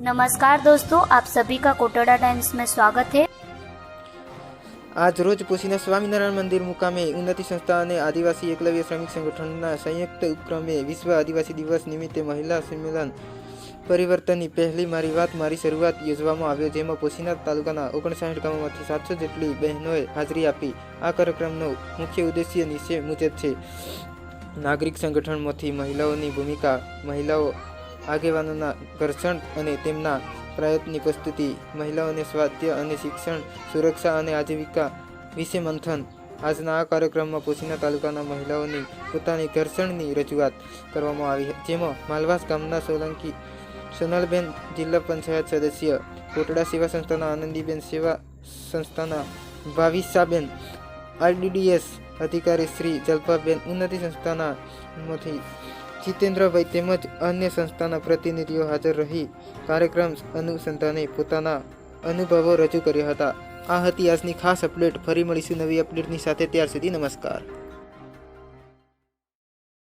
नमस्कार दोस्तों आप सभी का कोटड़ा टाइम्स में स्वागत है આજ રોજ પોશીના સ્વામિનારાયણ મંદિર મુકામે ઉન્નતિ સંસ્થા અને આદિવાસી એકલવ્ય શ્રમિક સંગઠનના સંયુક્ત ઉપક્રમે વિશ્વ આદિવાસી દિવસ નિમિત્તે મહિલા સંમેલન પરિવર્તનની પહેલી મારી વાત મારી શરૂઆત યોજવામાં આવ્યો જેમાં પોશીના તાલુકાના ઓગણસાઠ ગામોમાંથી સાતસો જેટલી બહેનોએ હાજરી આપી આ કાર્યક્રમનો મુખ્ય ઉદ્દેશ્ય નીચે મુજબ છે નાગરિક સંગઠનમાંથી મહિલાઓની ભૂમિકા મહિલાઓ આગેવાનોના ઘર્ષણ અને તેમના પ્રયત્નની પ્રસ્તુતિ, મહિલાઓને સ્વાસ્થ્ય અને શિક્ષણ, સુરક્ષા અને આજીવિકા વિશે મંથન. આજના આ કાર્યક્રમમાં પોશીના તાલુકાના મહિલાઓની પોતાની ઘર્ષણની રજૂઆત કરવામાં આવી. જેમાં માલવાસ ગામના સોલંકી સોનલબેન જિલ્લા પંચાયત સદસ્ય, કોટડા સેવા સંસ્થાના આનંદીબેન સેવા સંસ્થાના ભાવિસાબેન આરડીડીએસ અધિકારી શ્રી જલ્પાબેન ઉન્નતિ સંસ્થાના માંથી જીતેન્દ્રભાઈ તેમજ અન્ય સંસ્થાના પ્રતિનિધિઓ હાજર રહી કાર્યક્રમ અનુસંધાને પોતાના અનુભવો રજૂ કર્યા હતા. આ હતી આજની ખાસ અપડેટ. ફરી મળીશું નવી અપડેટની સાથે. ત્યાર સુધી નમસ્કાર.